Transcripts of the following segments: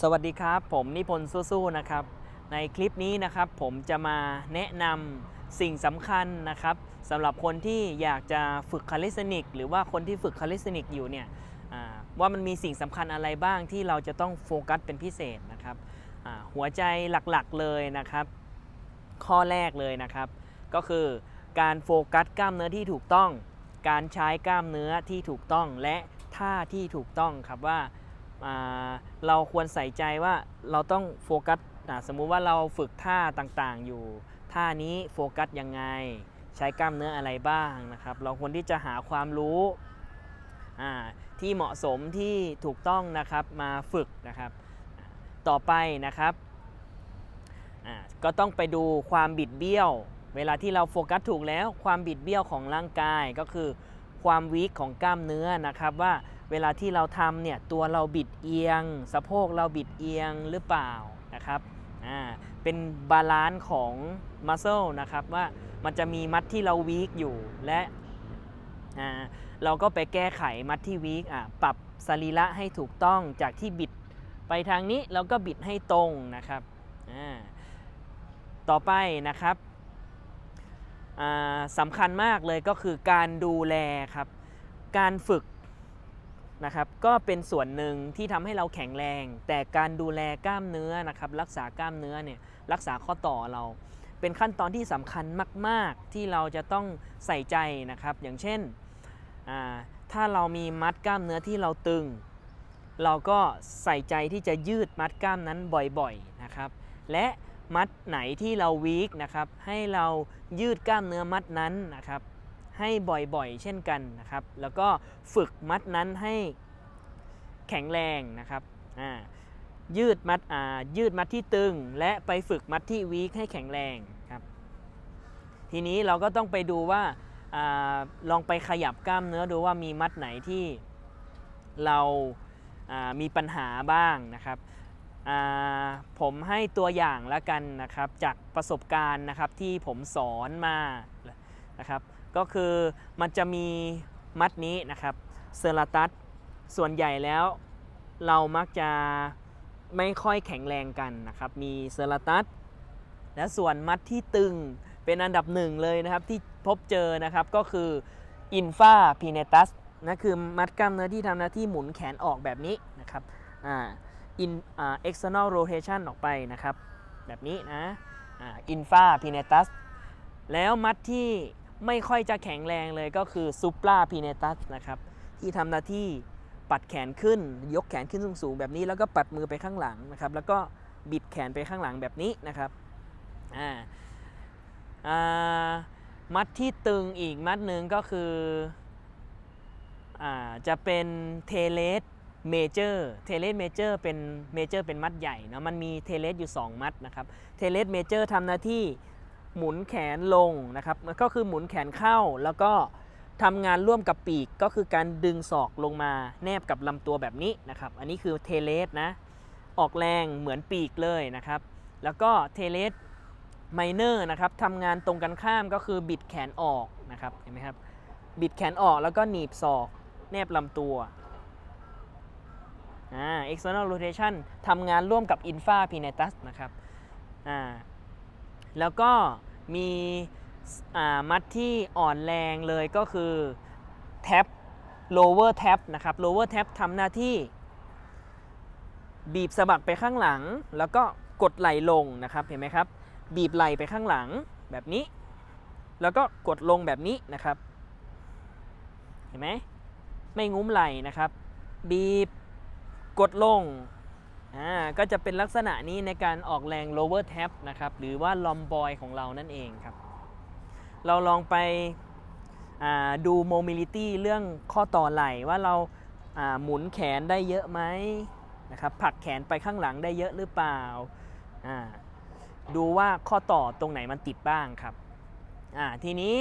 สวัสดีครับ ผมนิพนธ์สู้ๆนะครับ ในคลิปนี้นะครับผมจะมาแนะนำสิ่งสำคัญนะครับสำหรับคนที่อยากจะฝึกคาลิสนิก หรือว่าคนที่ฝึกคาลิสนิกอยู่เนี่ยว่ามันมีสิ่งสำคัญอะไรบ้างที่เราจะต้องโฟกัสเป็นพิเศษนะครับหัวใจหลักๆเลยนะครับ ข้อแรกเลยนะครับ ก็คือการโฟกัสกล้ามเนื้อที่ถูกต้อง การใช้กล้ามเนื้อที่ถูกต้องและท่าที่ถูกต้องครับว่า เราควรใส่ใจว่าเราต้องโฟกัสสมมุติว่าเราฝึกท่าต่างๆอยู่ ท่านี้โฟกัสยังไง ใช้กล้ามเนื้ออะไรบ้างนะครับ เราควรที่จะหาความรู้ที่เหมาะสมที่ถูกต้องนะครับมาฝึกนะครับ ต่อไปนะครับก็ต้องไปดูความบิดเบี้ยว เวลาที่เราโฟกัสถูกแล้ว ความบิดเบี้ยวของร่างกายก็คือ ความวีคของกล้ามเนื้อนะครับว่า เวลาที่เราทำเนี่ยตัวเราบิดเอียง สะโพกเราบิดเอียงหรือเปล่านะครับอ่าเป็นบาลานซ์ของมัสเซลนะครับว่ามันจะมีมัดที่เราวีคอยู่และอ่าเราก็ไปแก้ไขมัดที่วีคอะปรับสรีระให้ถูกต้องจากที่บิดไปทางนี้เราก็บิดให้ตรงนะครับอ่าต่อไปนะครับสำคัญมากเลยก็คือการดูแลครับ การฝึก นะครับก็เป็นส่วนหนึ่งที่ทำให้เราแข็งแรง แต่การดูแลกล้ามเนื้อนะครับรักษากล้ามเนื้อเนี่ยรักษาข้อต่อเรา เป็นขั้นตอนที่สำคัญมาก ๆ ที่เราจะต้องใส่ใจนะครับ อย่างเช่น ถ้าเรามีมัดกล้ามเนื้อที่เราตึง เราก็ใส่ใจที่จะยืดมัดกล้ามนั้นบ่อยๆนะครับ และมัดไหนที่เราวีคนะครับให้เรายืดกล้ามเนื้อมัดนั้นนะครับ ให้บ่อยๆ เช่นกันนะครับ แล้วก็ฝึกมัดนั้นให้แข็งแรงนะครับยืดมัดยืดมัดที่ตึง และไปฝึกมัดที่วีคให้แข็งแรงครับ ทีนี้เราก็ต้องไปดูว่าอลองไปขยับกล้ามเนื้อดูว่ามีมัดไหนที่เรามีปัญหาบ้างนะครับผมให้ตัวอย่างแล้วกันนะครับจากประสบการณ์นะครับที่ผมสอนมานะครับ ก็คือมันจะมีมัดนี้นะครับเซอราตัสส่วนใหญ่แล้วเรามักจะไม่ค่อยแข็งแรงกันนะครับ มีเซอราตัสและส่วนมัดที่ตึงเป็นอันดับหนึ่งเลยนะครับที่พบเจอนะครับก็คืออินฟาพีเนตัสนะคือมัดกล้ามเนื้อที่ทำหน้าที่หมุนแขนออกแบบนี้นะครับอ่า in อ่า external rotation ออกไปนะครับ แบบนี้นะอ่า infra pinatus แล้วมัดที่ ไม่ค่อยจะแข็งแรงเลยก็คือ supra pinatus นะครับที่ทำหน้าที่ปัดแขนขึ้น ยกแขนขึ้นสูงๆแบบนี้ แล้วก็ปัดมือไปข้างหลังนะครับ แล้วก็บิดแขนไปข้างหลังแบบนี้นะครับอ่าอ่ามัดที่ตึงอีกมัดหนึ่งก็คืออ่าจะเป็นเทเลสเมเจอร์เทเลสเมเจอร์เป็นเมเจอร์เป็นมัดใหญ่เนาะมันมีเทเลสอยู่ 2 มัดนะครับเทเลสเมเจอร์ทำหน้าที่ หมุนแขนลงนะครับมันก็คือหมุนแขนเข้าแล้วก็ทำงานร่วมกับปีกก็คือการดึงศอกลงมาแนบกับลำตัวแบบนี้นะครับ อันนี้คือเทเลสนะ ออกแรงเหมือนปีกเลยนะครับ แล้วก็เทเลสไมเนอร์นะครับทำงานตรงกันข้ามก็คือบิดแขนออกนะครับเห็นไหมครับบิดแขนออกแล้วก็หนีบศอกแนบลำตัวอ่า external rotation ทำงานร่วมกับ infra pinatus นะครับอ่าแล้วก็ มีมัดที่อ่อนแรงเลยก็คือ tap lower tap นะครับ lower tap ทำหน้าที่ บีบสะบักไปข้างหลัง แล้วก็กดไหลลงนะครับ เห็นไหมครับ บีบไหลไปข้างหลังแบบนี้ แล้วก็กดลงแบบนี้นะครับ เห็นไหมไม่งุ้มไหลนะครับ บีบกดลง อ่าก็จะเป็นลักษณะนี้ในการออกแรง lower tap นะครับหรือว่า lomboy ของเรานั่นเองครับ เราลองไปดู mobility เรื่องข้อต่อไหล่ว่าเราาหมุนแขนได้เยอะไหมนะครับผลักแขนไปข้างหลังได้เยอะหรือเปล่าาดูว่าข้อต่อตรงไหนมันติดบ้างครับทีนี้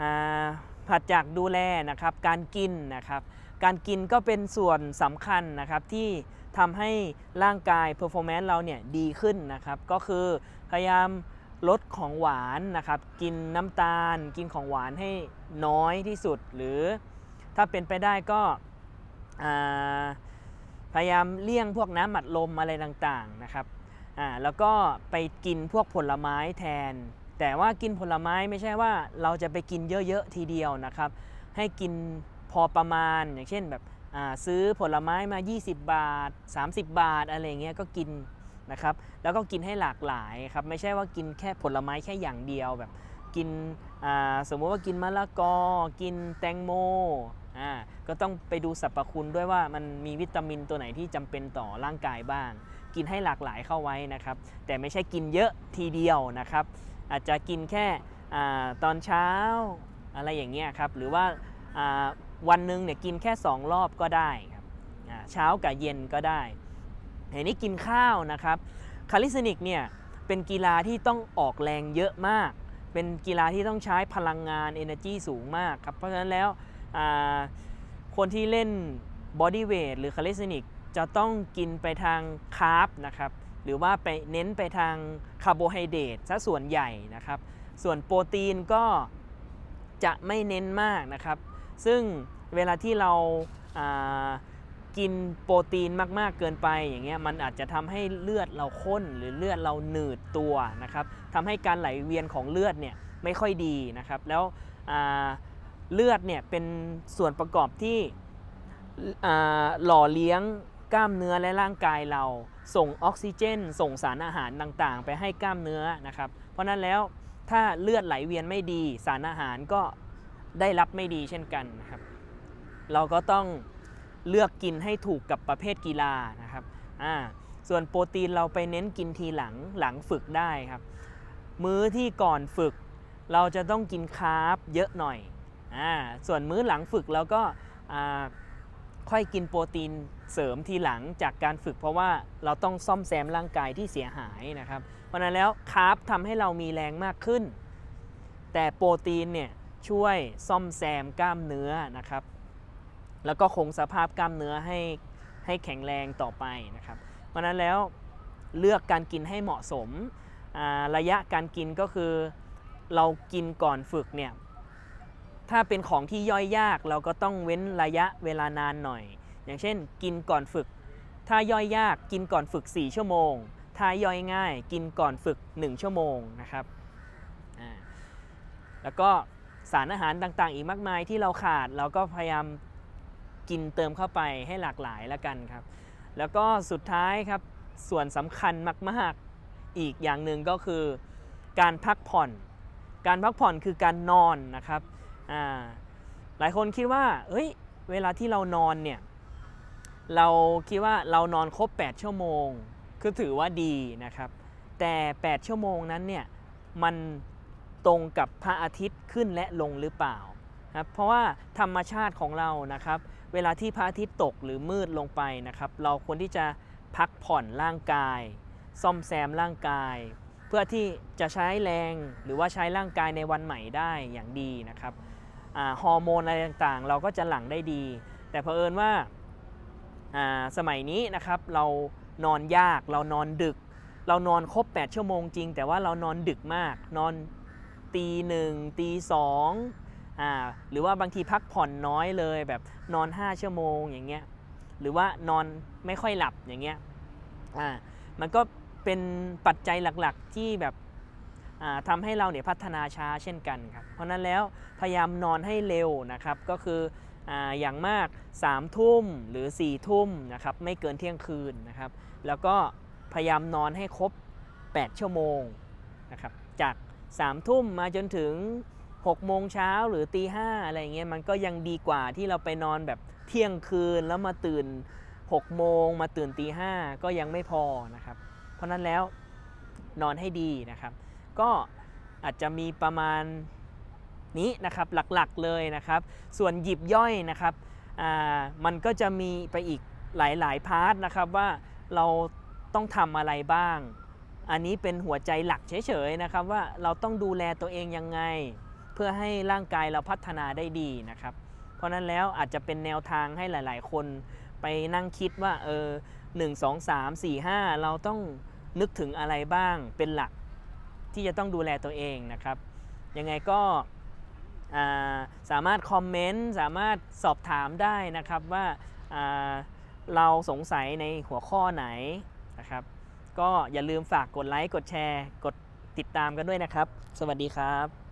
อ่าผัดจากดูแลนะครับการกินนะครับ การกินก็เป็นส่วนสำคัญนะครับที่ ทำให้ร่างกาย performance เราเนี่ยดีขึ้นนะครับ ก็คือพยายามลดของหวานนะครับ กินน้ำตาล กินของหวานให้น้อยที่สุด หรือถ้าเป็นไปได้ก็พยายามเลี่ยงพวกน้ำหมัดลมอะไรต่างๆนะครับอ่าแล้วก็ไปกินพวกผลไม้แทน แต่ว่ากินผลไม้ไม่ใช่ว่าเราจะไปกินเยอะๆทีเดียวนะครับ ให้กินพอประมาณอย่างเช่นแบบ ซื้อผลไม้มา 20 บาท 30 บาทอะไรเงี้ยก็กินนะครับ แล้วก็กินให้หลากหลายครับ ไม่ใช่ว่ากินแค่ผลไม้แค่อย่างเดียวแบบกินสมมติว่ากินมะละกอ กินแตงโมก็ต้องไปดูสรรพคุณด้วยว่ามันมีวิตามินตัวไหนที่จำเป็นต่อร่างกายบ้าง กินให้หลากหลายเข้าไว้นะครับ แต่ไม่ใช่กินเยอะทีเดียวนะครับ อาจจะกินแค่อตอนเช้าอะไรอย่างเงี้ยครับ หรือว่า วันหนึ่งเนี่ยกินแค่ 2 รอบก็ได้ครับเช้ากับเย็นก็ได้เห็นนี้กินข้าวนะครับคาลิสนิกเนี่ยเป็นกีฬาที่ต้องออกแรงเยอะมาก เป็นกีฬาที่ต้องใช้พลังงาน energy สูงมากครับเพราะฉะนั้นแล้วคนที่เล่นบอดี้เวทหรือคาลิสนิกจะต้องกินไปทางคาร์บนะครับหรือว่าไปเน้นไปทางคาร์โบไฮเดรตซะส่วนใหญ่นะครับ ส่วนโปรตีนก็จะไม่เน้นมากนะครับ ซึ่งเวลาที่เรากินโปรตีนมากๆเกินไปอย่างเงี้ยมันอาจจะทำให้เลือดเราข้นหรือเลือดเราหนืดตัวนะครับทำให้การไหลเวียนของเลือดเนี่ยไม่ค่อยดีนะครับ แล้วเลือดเนี่ยเป็นส่วนประกอบที่หล่อเลี้ยงกล้ามเนื้อและร่างกายเรา ส่งออกซิเจน ส่งสารอาหารต่างๆ ไปให้กล้ามเนื้อนะครับ เพราะนั้นแล้วถ้าเลือดไหลเวียนไม่ดี สารอาหารก็ ได้รับไม่ดีเช่นกันนะครับ เราก็ต้องเลือกกินให้ถูกกับประเภทกีฬานะครับอ่าส่วนโปรตีนเราไปเน้นกินทีหลังหลังฝึกได้ครับ มื้อที่ก่อนฝึก เราจะต้องกินคาร์บเยอะหน่อยอ่าส่วนมื้อหลังฝึกเราก็ค่อยกินโปรตีนเสริมทีหลังจากการฝึก เพราะว่าเราต้องซ่อมแซมร่างกายที่เสียหายนะครับ เพราะนั้นแล้วคาร์บทำให้เรามีแรงมากขึ้น แต่โปรตีนเนี่ย ช่วยซ่อมแซมกล้ามเนื้อนะครับ แล้วก็คงสภาพกล้ามเนื้อให้ให้แข็งแรงต่อไปนะครับ เพราะนั้นแล้วเลือกการกินให้เหมาะสม ระยะการกินก็คือเรากินก่อนฝึกเนี่ย ถ้าเป็นของที่ย่อยยากเราก็ต้องเว้นระยะเวลานานหน่อย อย่างเช่น กินก่อนฝึก ถ้าย่อยยากกินก่อนฝึก 4 ชั่วโมง ถ้าย่อยง่าย กินก่อนฝึก 1 ชั่วโมงนะครับ แล้วก็ สารอาหารต่างๆ อีกมากมายที่เราขาดเราก็พยายามกินเติมเข้าไปให้หลากหลายแล้วกันครับ แล้วก็สุดท้ายครับส่วนสำคัญมาก ๆ อีกอย่างหนึ่งก็คือการพักผ่อน การพักผ่อนคือการนอนนะครับหลายคนคิดว่าเอ้ยเวลาที่เรานอนเนี่ยเราคิดว่าเรานอนครบ 8 ชั่วโมง คือถือว่าดีนะครับ แต่ 8 ชั่วโมงนั้นเนี่ยมัน ตรงกับพระอาทิตย์ขึ้นและลงหรือเปล่าครับเพราะว่าธรรมชาติของเรานะครับ เวลาที่พระอาทิตย์ตกหรือมืดลงไปนะครับ เราควรที่จะพักผ่อนร่างกาย ซ่อมแซมร่างกาย เพื่อที่จะใช้แรงหรือว่าใช้ร่างกายในวันใหม่ได้อย่างดีนะครับฮอร์โมนอะไรต่างๆ เราก็จะหลั่งได้ดี แต่เผอิญว่าอ่าสมัยนี้นะครับเรานอนยากเรานอนดึก เรานอนครบ 8 ชั่วโมงจริง แต่ว่าเรานอนดึกมาก นอน ตีหนึ่งตีสองอ่าหรือว่าบางทีพักผ่อนน้อยเลยแบบนอน 5 ชั่วโมงอย่างเงี้ยหรือว่านอนไม่ค่อยหลับอย่างเงี้ยอ่ามันก็เป็นปัจจัยหลักๆที่แบบอ่าทำให้เราเนี่ยพัฒนาช้าเช่นกันครับ เพราะนั้นแล้วพยายามนอนให้เร็วนะครับ ก็คืออ่าอย่างมาก3ทุ่มหรือ4ทุ่มนะครับไม่เกินเที่ยงคืนนะครับ แล้วก็พยายามนอนให้ครบ 8 ชั่วโมงนะครับจาก 3ทุ่มมาจนถึง6โมงเช้าหรือตีห้าอะไรเงี้ยมันก็ยังดีกว่าที่เราไปนอนแบบเที่ยงคืนแล้วมาตื่น6โมงมาตื่นตีห้าก็ยังไม่พอนะครับ เพราะนั้นแล้วนอนให้ดีนะครับ ก็อาจจะมีประมาณนี้นะครับหลักๆเลยนะครับ ส่วนหยิบย่อยนะครับมันก็จะมีไปอีกหลายๆพาร์ทนะครับว่าเราต้องทำอะไรบ้าง อันนี้เป็นหัวใจหลักเฉยๆนะครับว่าเราต้องดูแลตัวเองยังไง เพื่อให้ร่างกายเราพัฒนาได้ดีนะครับ เพราะนั้นแล้วอาจจะเป็นแนวทางให้หลาย ๆ คนไปนั่งคิดว่าเออหนึ่งสองสามสี่ห้าเราต้องนึกถึงอะไรบ้างเป็นหลักที่จะต้องดูแลตัวเองนะครับ ยังไงก็าสามารถคอมเมนต์สามารถสอบถามได้นะครับว่าอ่าเราสงสัยในหัวข้อไหนนะครับ ก็อย่าลืมฝากกดไลค์ กดแชร์ กดติดตามกันด้วยนะครับ สวัสดีครับ